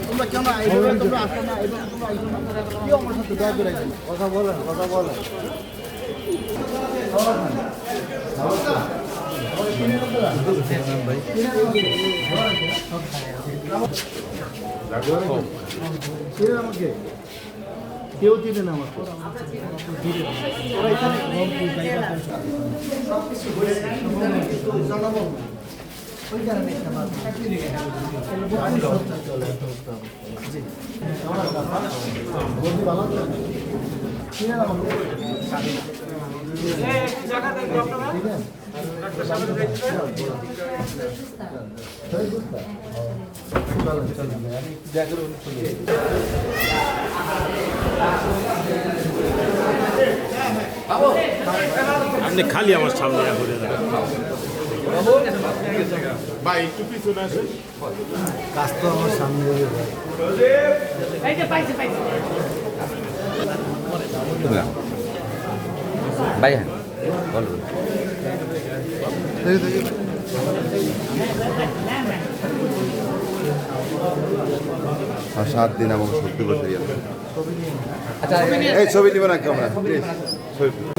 তোমরা কেন এইভাবে তোমরা আসো না এইভাবে তোমরা আসো না কি আমার সাথে দয়া করে কথা বলেন কথা বলেন আমাকে কেউ চিনে না আমাকে। ওরা আপনি খালি আমার সামনে ঘুরে ভাই একটু পিছনে আসেন। কাজ তো আমার সামনে ভাই হ্যাঁ বলো। সাত দিন আমাকে সত্যি বসে আচ্ছা এই ছবি নিবে না ক্যামেরা প্লিজ ছবি